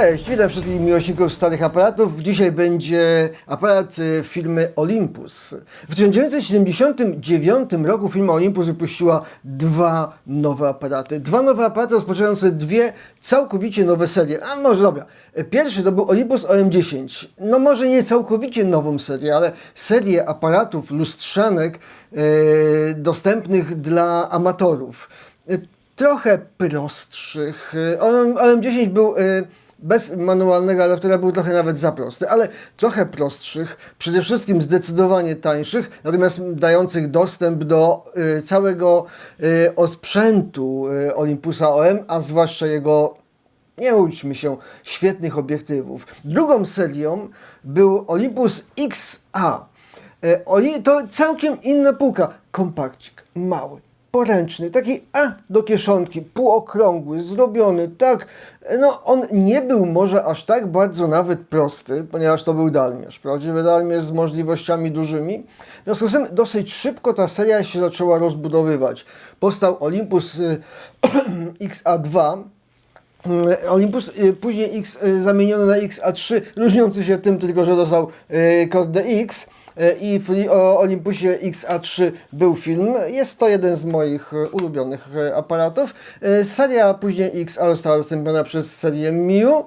Cześć, witam wszystkich miłośników starych aparatów. Dzisiaj będzie aparat y, firmy Olympus. W 1979 roku firma Olympus wypuściła dwa nowe aparaty. Dwa nowe aparaty rozpoczynające dwie całkowicie nowe serie. A może dobra. Pierwszy to był Olympus OM10. No może nie całkowicie nową serię, ale serię aparatów lustrzanek e, dostępnych dla amatorów. E, trochę prostszych. OM- OM10 był e, bez manualnego adaptera był trochę nawet za prosty, ale trochę prostszych, przede wszystkim zdecydowanie tańszych, natomiast dających dostęp do y, całego y, osprzętu y, Olympusa OM, a zwłaszcza jego nie łudźmy się, świetnych obiektywów. Drugą serią był Olympus XA. Oli- To całkiem inna półka. Kompakcik, mały, poręczny, taki a do kieszonki, półokrągły, zrobiony tak. No, on nie był może aż tak bardzo nawet prosty, ponieważ to był dalmierz. Prawdziwy dalmierz z możliwościami dużymi. W związku z tym dosyć szybko ta seria się zaczęła rozbudowywać. Powstał Olympus y, XA2. Y, Olympus y, później X y, zamieniono na XA3, różniący się tym tylko, że dostał DX y, i w Olympusie XA3 był film. Jest to jeden z moich y, ulubionych y, aparatów. Seria później XA została zastąpiona przez serię Miu,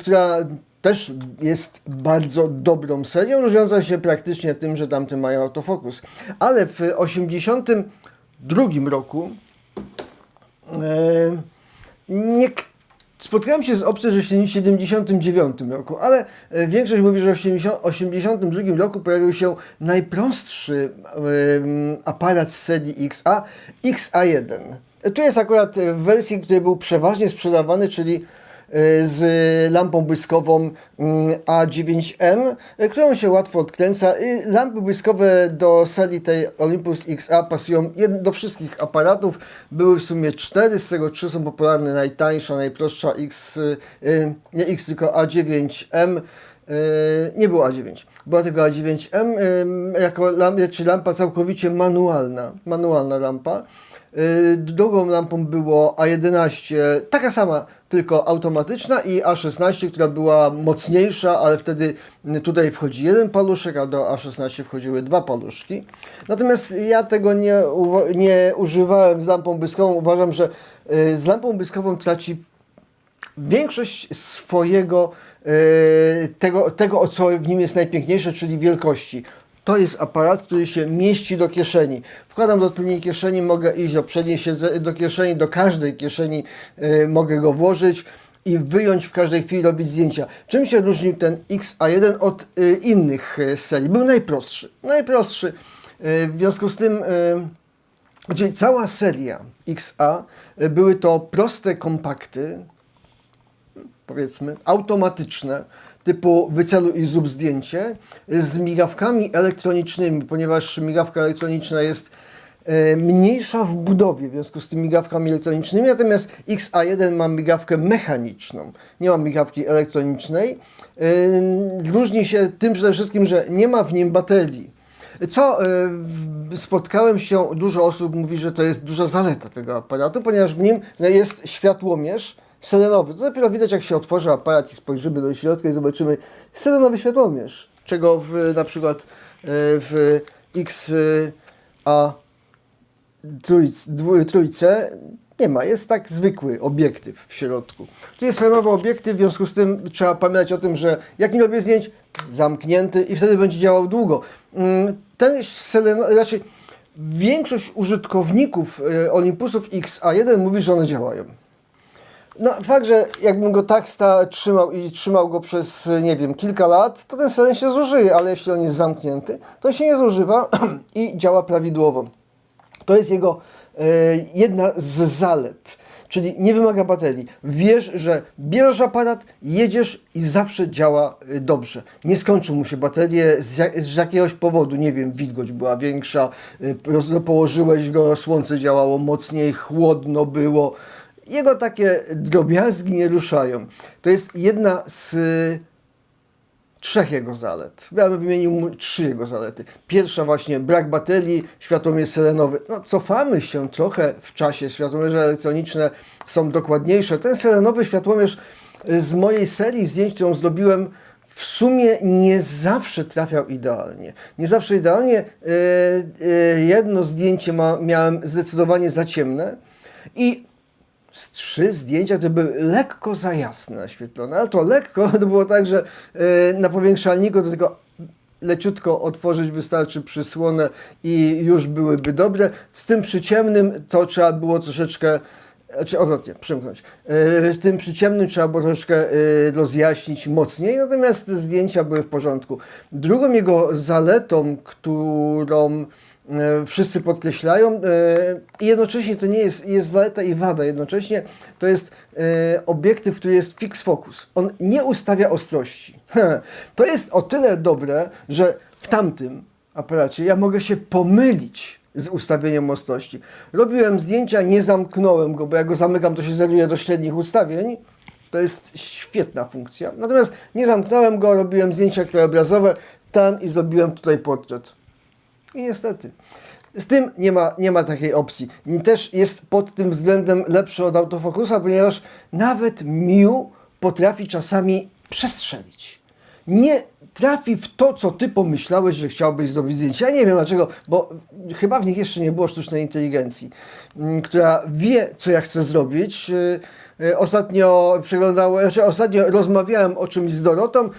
która też jest bardzo dobrą serią, różniącą się praktycznie tym, że tamte mają autofokus. Ale w 1982 roku E, nie, spotkałem się z obcym, że w 79 roku, ale e, większość mówi, że w 1982 roku pojawił się najprostszy em, aparat z serii XA, XA1. E, Tu jest akurat e, w wersji, który był przeważnie sprzedawany, czyli e, z lampą błyskową mm, A9M, e, którą się łatwo odkręca. Lampy błyskowe do serii tej Olympus XA pasują do wszystkich aparatów. Były w sumie cztery, z tego trzy są popularne. Najtańsza, najprostsza X, y, y, nie X, tylko A9M. y, Nie było A9, była tylko A9M, y, jako lamp, czy lampa całkowicie manualna, manualna lampa. Y, Drugą lampą było A11, taka sama, tylko automatyczna i A16, która była mocniejsza, ale wtedy y, tutaj wchodzi jeden paluszek, a do A16 wchodziły dwa paluszki. Natomiast ja tego nie, nie używałem z lampą błyskową. Uważam, że y, z lampą błyskową traci większość swojego, tego, tego, co w nim jest najpiękniejsze, czyli wielkości. To jest aparat, który się mieści do kieszeni. Wkładam do tylnej kieszeni, mogę iść do przedniej siedze, do kieszeni, do każdej kieszeni e, mogę go włożyć i wyjąć w każdej chwili, robić zdjęcia. Czym się różnił ten XA1 od e, innych e, serii? Był najprostszy. Najprostszy. E, w związku z tym... Czyli cała seria XA y, były to proste kompakty, powiedzmy, automatyczne, typu wyceluj i zrób zdjęcie, z migawkami elektronicznymi, ponieważ migawka elektroniczna jest e, mniejsza w budowie, w związku z tymi migawkami elektronicznymi, natomiast XA1 ma migawkę mechaniczną, nie ma migawki elektronicznej. E, Różni się tym przede wszystkim, że nie ma w nim baterii. Co spotkałem się, dużo osób mówi, że to jest duża zaleta tego aparatu, ponieważ w nim jest światłomierz selenowy. To dopiero widać, jak się otworzy aparat i spojrzymy do środka i zobaczymy selenowy światłomierz, czego w, na przykład e, w XA dwu- trójce nie ma, jest tak zwykły obiektyw w środku. Tu jest selenowy obiektyw, w związku z tym trzeba pamiętać o tym, że jak nie robię zdjęć, zamknięty i wtedy będzie działał długo. Mm, Ten seleno, raczej większość użytkowników e, Olympusów XA1 mówi, że one działają. No fakt, że jakbym go tak sta, trzymał i trzymał go przez, nie wiem, kilka lat, to ten selen się zużyje, ale jeśli on jest zamknięty, to się nie zużywa i działa prawidłowo. To jest jego e, jedna z zalet, czyli nie wymaga baterii. Wiesz, że bierzesz aparat, jedziesz i zawsze działa e, dobrze. Nie skończył mu się baterie z, jak, z jakiegoś powodu, nie wiem, wilgoć była większa, e, położyłeś go, słońce działało mocniej, chłodno było. Jego takie drobiazgi nie ruszają. To jest jedna z trzech jego zalet. Ja bym wymienił trzy jego zalety. Pierwsza właśnie brak baterii, światłomierz selenowy. No cofamy się trochę w czasie, światłomierze elektroniczne są dokładniejsze. Ten selenowy światłomierz z mojej serii zdjęć, którą zrobiłem, w sumie nie zawsze trafiał idealnie. Nie zawsze idealnie. E, jedno zdjęcie ma, miałem zdecydowanie za ciemne i z trzy zdjęcia, które były lekko za jasne naświetlone, ale to lekko, to było tak, że e, na powiększalniku to tylko leciutko otworzyć wystarczy przysłonę i już byłyby dobre. Z tym przyciemnym to trzeba było troszeczkę, czy odwrotnie, przymknąć. E, W tym przyciemnym trzeba było troszeczkę e, rozjaśnić mocniej, natomiast zdjęcia były w porządku. Drugą jego zaletą, którą wszyscy podkreślają e, i jednocześnie to nie jest, jest zaleta i wada jednocześnie, to jest e, obiektyw, który jest fix focus. On nie ustawia ostrości. To jest o tyle dobre, że w tamtym aparacie ja mogę się pomylić z ustawieniem ostrości. Robiłem zdjęcia, nie zamknąłem go, bo jak go zamykam, to się zeruje do średnich ustawień. To jest świetna funkcja. Natomiast nie zamknąłem go, robiłem zdjęcia krajobrazowe, ten i zrobiłem tutaj portret. I niestety. Z tym nie ma, nie ma takiej opcji. Też jest pod tym względem lepszy od autofokusa, ponieważ nawet Miu potrafi czasami przestrzelić. Nie trafi w to, co ty pomyślałeś, że chciałbyś zrobić zdjęcie. Ja nie wiem dlaczego, bo chyba w nich jeszcze nie było sztucznej inteligencji, mm, która wie, co ja chcę zrobić. Y, Ostatnio przeglądałem, znaczy ostatnio rozmawiałem o czymś z Dorotą,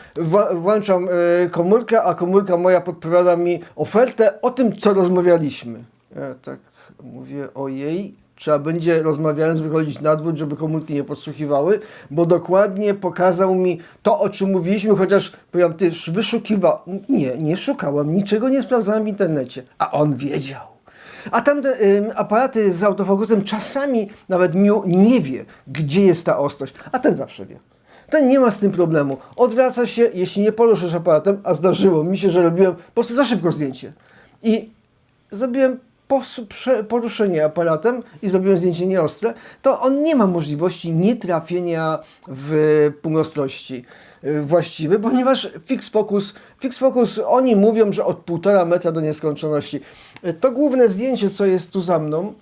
włączam y, komórkę, a komórka moja podpowiada mi ofertę o tym, co rozmawialiśmy. Ja tak mówię, ojej, trzeba będzie rozmawiając wychodzić na dwór, żeby komórki nie podsłuchiwały, bo dokładnie pokazał mi to, o czym mówiliśmy, chociaż powiem, ty wyszukiwał. Nie, nie szukałem, niczego nie sprawdzałem w internecie, a on wiedział. A tamte ym, aparaty z autofokusem czasami nawet Miu nie wie, gdzie jest ta ostrość, a ten zawsze wie. Ten nie ma z tym problemu. Odwraca się, jeśli nie poruszysz aparatem, a zdarzyło mi się, że robiłem po prostu za szybko zdjęcie. I zrobiłem poruszenie aparatem i zrobiłem zdjęcie nieostre, to on nie ma możliwości nietrafienia w półnostrości y, właściwy, ponieważ fix focus, fix focus, oni mówią, że od półtora metra do nieskończoności. Y, To główne zdjęcie, co jest tu za mną,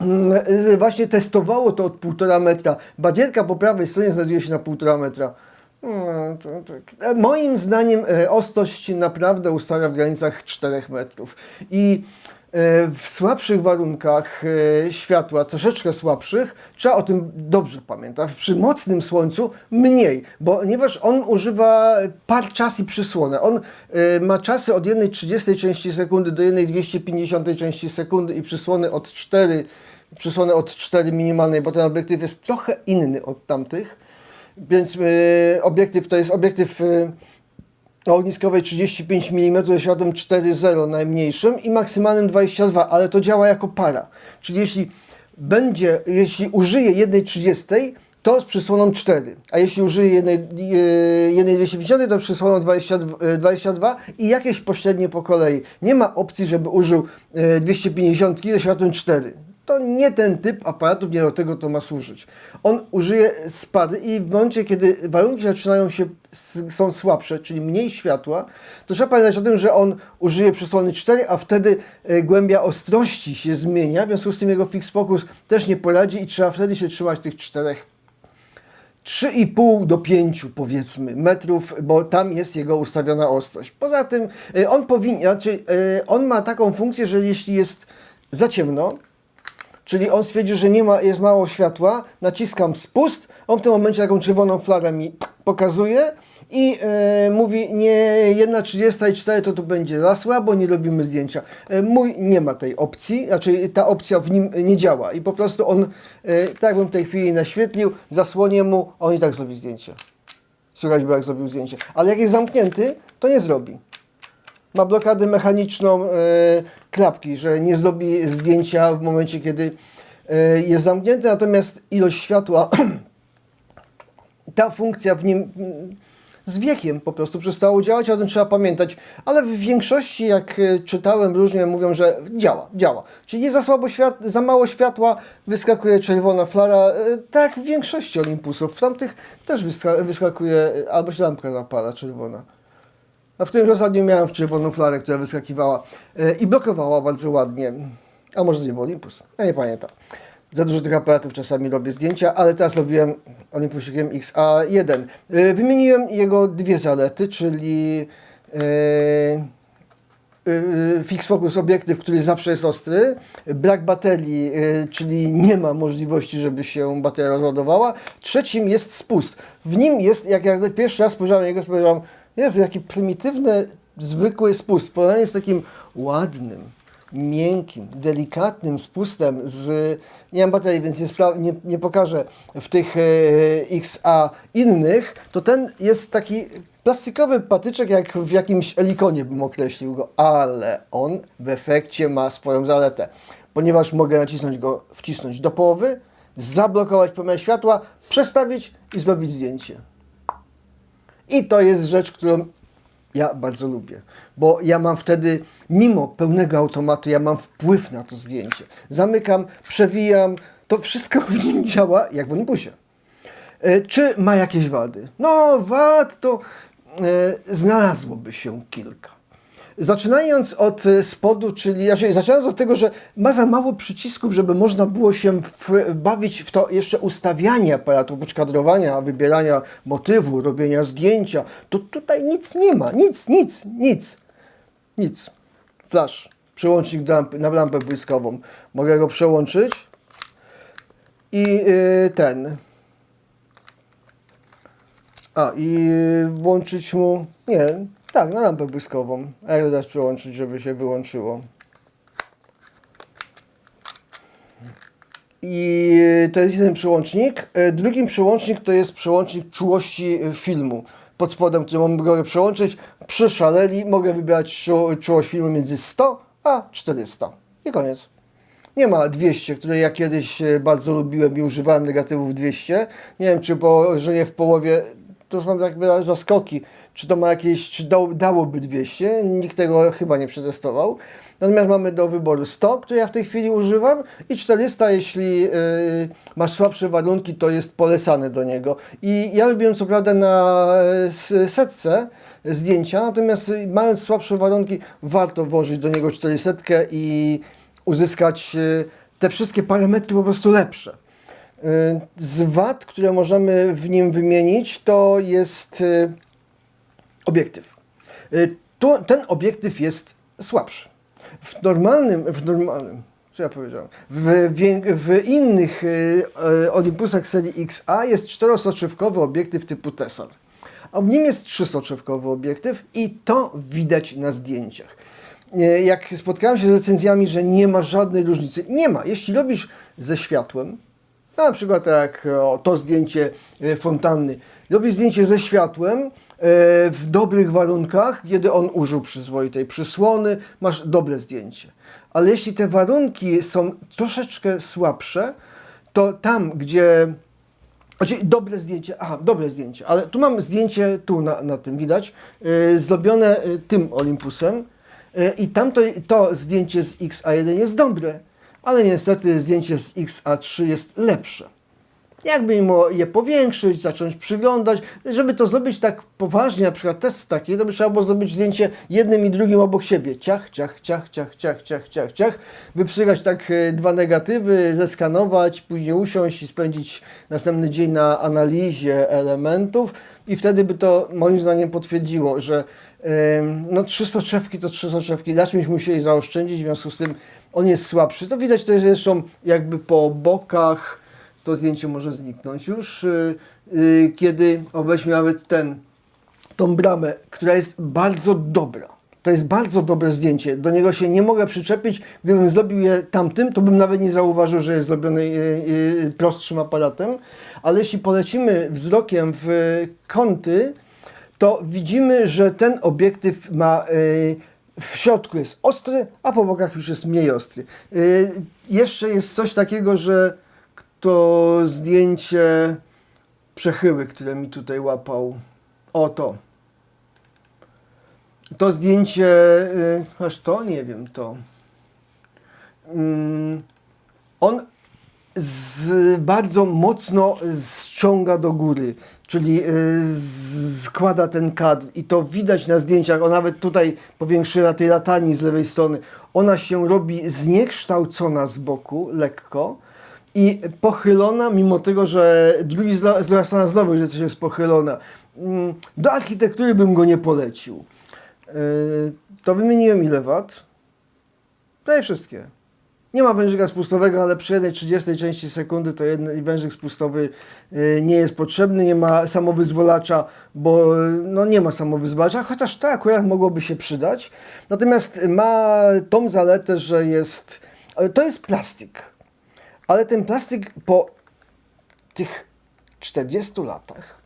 Mm, y, właśnie testowało to od półtora metra. Badierka po prawej stronie znajduje się na półtora metra. Mm, to, e, moim zdaniem e, ostrość naprawdę ustawia w granicach 4 metrów. I w słabszych warunkach e, światła, troszeczkę słabszych, trzeba o tym dobrze pamiętać. Przy mocnym słońcu mniej, bo ponieważ on używa par czas i przysłonę. On e, ma czasy od 1,30 części sekundy do 1,250 części sekundy i przysłony od 4, przysłony od 4 minimalnej, bo ten obiektyw jest trochę inny od tamtych. Więc e, obiektyw to jest obiektyw e, o ogniskowej 35 mm ze światłem 4.0 najmniejszym i maksymalnym 22, ale to działa jako para. Czyli jeśli będzie, jeśli użyję 1.30, to z przysłoną 4, a jeśli użyję jednej, e, jednej 250, to przysłoną 22, e, 22 i jakieś pośrednie po kolei. Nie ma opcji, żeby użył e, 250 ze światłem 4 to nie ten typ aparatów, nie do tego to ma służyć. On użyje spady i w momencie, kiedy warunki zaczynają się, są słabsze, czyli mniej światła, to trzeba pamiętać o tym, że on użyje przysłony 4, a wtedy e, głębia ostrości się zmienia, w związku z tym jego fix focus też nie poradzi i trzeba wtedy się trzymać tych czterech 3,5 do 5 powiedzmy metrów, bo tam jest jego ustawiona ostrość. Poza tym e, on powinien, znaczy e, on ma taką funkcję, że jeśli jest za ciemno, czyli on stwierdzi, że nie ma, jest mało światła, naciskam spust, on w tym momencie taką czerwoną flagę mi pokazuje i e, mówi nie 1.34 to tu będzie za słabo, nie robimy zdjęcia. E, mój nie ma tej opcji, znaczy ta opcja w nim nie działa i po prostu on, e, tak bym w tej chwili naświetlił, zasłonię mu, on i tak zrobi zdjęcie. Słychać było jak zrobił zdjęcie. Ale jak jest zamknięty, to nie zrobi ma blokadę mechaniczną e, klapki, że nie zrobi zdjęcia w momencie, kiedy e, jest zamknięty, natomiast ilość światła, ta funkcja w nim z wiekiem po prostu przestało działać, o tym trzeba pamiętać, ale w większości, jak e, czytałem, różnie mówią, że działa, działa. Czyli jest za słabo świat, za mało światła, wyskakuje czerwona flara, e, tak w większości Olympusów, w tamtych też wyska- wyskakuje, e, albo się lampka zapala czerwona. A w tym ostatnio miałem w czerwoną flarę, która wyskakiwała e, i blokowała bardzo ładnie. A może nie był Olympus? Ja nie pamiętam. Za dużo tych aparatów czasami robię zdjęcia, ale teraz robiłem Olympusikiem XA1. Yy, Wymieniłem jego dwie zalety, czyli yy, fix focus obiektyw, który zawsze jest ostry, brak baterii, czyli nie ma możliwości, żeby się bateria rozładowała. Trzecim jest spust. W nim jest, jak ja pierwszy raz spojrzałem niego, spojrzałem, jest jaki prymitywny, zwykły spust. W porównaniu z takim ładnym, miękkim, delikatnym spustem z... Nie mam baterii, więc nie, nie, nie pokażę w tych e, XA innych, to ten jest taki plastikowy patyczek, jak w jakimś elikonie bym określił go, ale on w efekcie ma swoją zaletę, ponieważ mogę nacisnąć go, wcisnąć do połowy, zablokować promień światła, przestawić i zrobić zdjęcie. I to jest rzecz, którą ja bardzo lubię, bo ja mam wtedy, mimo pełnego automatu, ja mam wpływ na to zdjęcie. Zamykam, przewijam, to wszystko w nim działa jak w Olympusie. E, Czy ma jakieś wady? No, wad to e, znalazłoby się kilka. Zaczynając od e, spodu, czyli znaczy, zaczynając od tego, że ma za mało przycisków, żeby można było się w, bawić w to jeszcze ustawianie aparatu, oprócz kadrowania, wybierania motywu, robienia zdjęcia, to tutaj nic nie ma, nic, nic, nic, nic. Flash, przełącznik lampy, na lampę błyskową. Mogę go przełączyć i yy, ten, a i włączyć mu. Nie, tak, na lampę błyskową. Jak teraz przełączyć, żeby się wyłączyło. I to jest jeden przełącznik. E, Drugim przełącznik to jest przełącznik czułości e, filmu. Pod spodem, który mogę przełączyć, przeszaleli, mogę wybrać czu- czułość filmu między 100 a 400. I koniec. Nie ma 200, które ja kiedyś e, bardzo lubiłem i używałem negatywów 200. Nie wiem, czy położenie w połowie, to są jakby zaskoki, czy to ma jakieś, czy da, dałoby 200. Nikt tego chyba nie przetestował. Natomiast mamy do wyboru 100, które ja w tej chwili używam i 400, jeśli yy, masz słabsze warunki, to jest polecane do niego. I ja robiłem co prawda na setce zdjęcia, natomiast mając słabsze warunki, warto włożyć do niego 400 i uzyskać y, te wszystkie parametry po prostu lepsze. Y, Z wad, które możemy w nim wymienić, to jest y, obiektyw. Y, Tu, ten obiektyw jest słabszy. W normalnym, w normalnym, co ja powiedziałem, w, w innych Olympusach serii XA jest czterosoczewkowy obiektyw typu Tessar. A w nim jest trzysoczewkowy obiektyw i to widać na zdjęciach. Jak spotkałem się z recenzjami, że nie ma żadnej różnicy, nie ma. Jeśli robisz ze światłem, na przykład jak o, to zdjęcie e, fontanny, robisz zdjęcie ze światłem e, w dobrych warunkach, kiedy on użył przyzwoitej przysłony, masz dobre zdjęcie. Ale jeśli te warunki są troszeczkę słabsze, to tam, gdzie znaczy, dobre zdjęcie, aha, dobre zdjęcie, ale tu mam zdjęcie, tu na, na tym widać, yy, zrobione tym Olympusem yy, i tamto to zdjęcie z XA1 jest dobre, ale niestety zdjęcie z XA3 jest lepsze. Jakby je powiększyć, zacząć przyglądać, żeby to zrobić tak poważnie, na przykład test taki, to by trzeba było zrobić zdjęcie jednym i drugim obok siebie. Ciach, ciach, ciach, ciach, ciach, ciach, ciach, ciach. Wyprzygać tak e, dwa negatywy, zeskanować, później usiąść i spędzić następny dzień na analizie elementów i wtedy by to moim zdaniem potwierdziło, że no trzy soczewki to trzy soczewki, na czymś musieli zaoszczędzić, w związku z tym on jest słabszy. To widać też zresztą jakby po bokach, to zdjęcie może zniknąć już, y, y, kiedy o, weźmy nawet ten, tą bramę, która jest bardzo dobra. To jest bardzo dobre zdjęcie. Do niego się nie mogę przyczepić. Gdybym zrobił je tamtym, to bym nawet nie zauważył, że jest zrobiony y, prostszym aparatem. Ale jeśli polecimy wzrokiem w kąty, to widzimy, że ten obiektyw ma w środku jest ostry, a po bokach już jest mniej ostry. Y, jeszcze jest coś takiego, że to zdjęcie przechyły, które mi tutaj łapał. Oto. To zdjęcie, y, aż to nie wiem, to. Mm, on z, bardzo mocno ściąga do góry, czyli y, składa ten kadr i to widać na zdjęciach, o nawet tutaj powiększyła tej latani z lewej strony, ona się robi zniekształcona z boku, lekko i pochylona, mimo tego, że drugi z drugiej strona znowu, że coś jest pochylona. Mm, Do architektury bym go nie polecił. Yy, To wymieniłem ile wat? Prawie wszystkie. Nie ma wężyka spustowego, ale przy jednej 30 części sekundy to jeden wężyk spustowy y, nie jest potrzebny, nie ma samowyzwolacza, bo y, no nie ma samowyzwolacza, chociaż to akurat mogłoby się przydać. Natomiast ma tą zaletę, że jest, ale to jest plastik, ale ten plastik po tych 40 latach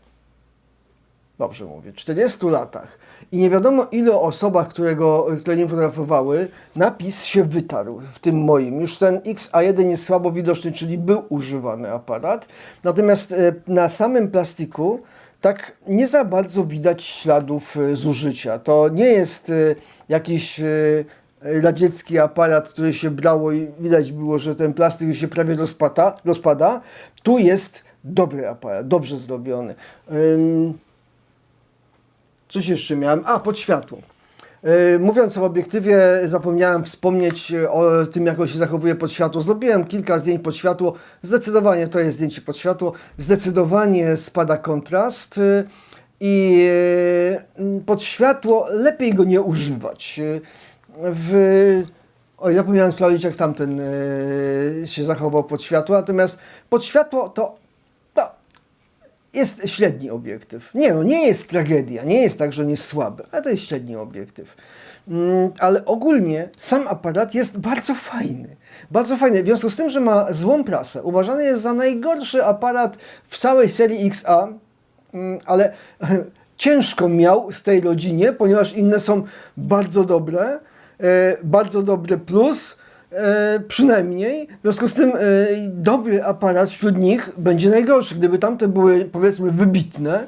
dobrze mówię, 40 latach i nie wiadomo ilu osobach, które, go, które nim fotografowały, napis się wytarł, w tym moim. Już ten XA1 jest słabo widoczny, czyli był używany aparat. Natomiast e, na samym plastiku tak nie za bardzo widać śladów e, zużycia. To nie jest e, jakiś radziecki aparat, który się brało i widać było, że ten plastik się prawie rozpada. rozpada. Tu jest dobry aparat, dobrze zrobiony. Coś jeszcze miałem. A, pod światło. Yy, Mówiąc o obiektywie, zapomniałem wspomnieć e, o tym, jak on się zachowuje pod światło. Zrobiłem kilka zdjęć pod światło. Zdecydowanie to jest zdjęcie pod światło. Zdecydowanie spada kontrast yy, i pod światło lepiej go nie używać. W... Oj, zapomniałem sprawdzić, jak tamten się zachował pod światło. Natomiast pod światło to jest średni obiektyw. Nie, no nie jest tragedia, nie jest tak, że on jest słaby, ale to jest średni obiektyw. Mm, ale ogólnie sam aparat jest bardzo fajny. Bardzo fajny. W związku z tym, że ma złą prasę, uważany jest za najgorszy aparat w całej serii XA, mm, ale ciężko miał w tej rodzinie, ponieważ inne są bardzo dobre, e, bardzo dobry plus, e, przynajmniej. W związku z tym e, dobry aparat wśród nich będzie najgorszy. Gdyby tamte były powiedzmy wybitne,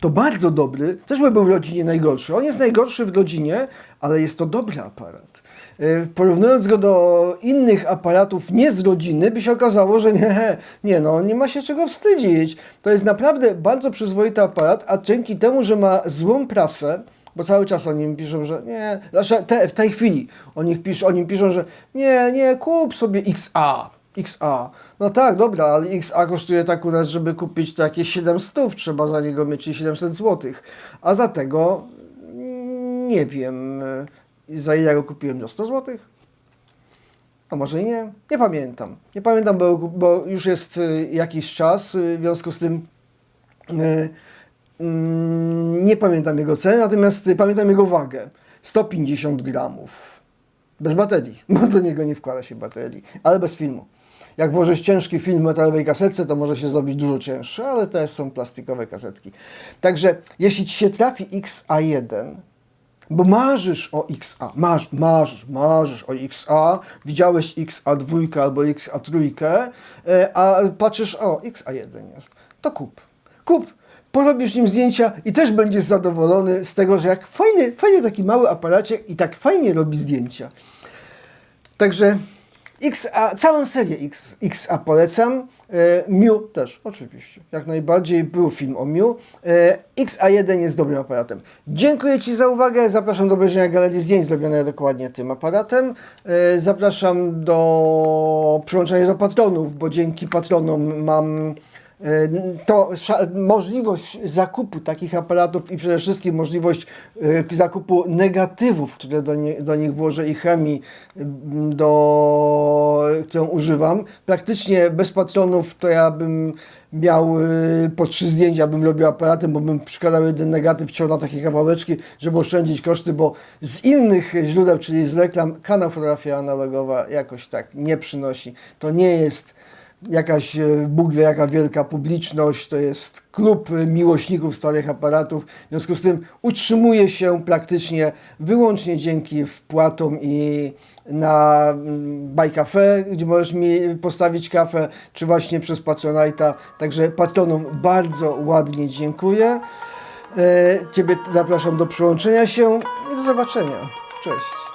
to bardzo dobry też by był w rodzinie najgorszy. On jest najgorszy w rodzinie, ale jest to dobry aparat. E, Porównując go do innych aparatów nie z rodziny, by się okazało, że nie, nie no, nie ma się czego wstydzić. To jest naprawdę bardzo przyzwoity aparat, a dzięki temu, że ma złą prasę, bo cały czas o nim piszą, że nie, znaczy te, w tej chwili o, nich pisz, o nim piszą, że nie, nie, kup sobie XA. XA. No tak, dobra, ale XA kosztuje tak u nas, żeby kupić takie 700, trzeba za niego mieć czyli 700 zł. A za tego mm, nie wiem, e, za ile go kupiłem, za 100 zł? A może i nie? Nie pamiętam. Nie pamiętam, bo, bo już jest y, jakiś czas, y, w związku z tym y, mm, nie pamiętam jego ceny, natomiast pamiętam jego wagę. 150 gramów. Bez baterii, bo do niego nie wkłada się baterii, ale bez filmu. Jak włożysz ciężki film w metalowej kasetce, to może się zrobić dużo cięższy, ale to są plastikowe kasetki. Także jeśli Ci się trafi XA1, bo marzysz o XA, masz, marzysz, marzysz o XA, widziałeś XA2 albo XA3, e, a patrzysz, o, XA1 jest, to kup. Kup, porobisz nim zdjęcia i też będziesz zadowolony z tego, że jak fajny, fajny taki mały aparaciek i tak fajnie robi zdjęcia. Także XA, całą serię X, XA polecam. E, Miu też, oczywiście. Jak najbardziej był film o Miu. E, XA1 jest dobrym aparatem. Dziękuję Ci za uwagę. Zapraszam do obejrzenia galerii zdjęć zrobionej dokładnie tym aparatem. E, Zapraszam do przyłączenia do patronów, bo dzięki patronom mam to sza- możliwość zakupu takich aparatów i przede wszystkim możliwość e, zakupu negatywów, które do, nie, do nich włożę i chemii, m, do, którą używam. Praktycznie bez patronów to ja bym miał e, po trzy zdjęcia, bym robił aparatem, bo bym przykładał jeden negatyw, ciął na takie kawałeczki, żeby oszczędzić koszty, bo z innych źródeł, czyli z reklam, kanał fotografia analogowa jakoś tak nie przynosi. To nie jest jakaś e, Bóg wie jaka wielka publiczność, to jest klub e, miłośników starych aparatów. W związku z tym utrzymuje się praktycznie wyłącznie dzięki wpłatom i na mm, Buy Cafe, gdzie możesz mi postawić kawę, czy właśnie przez Patronite'a. Także patronom bardzo ładnie dziękuję. E, Ciebie zapraszam do przyłączenia się i do zobaczenia. Cześć.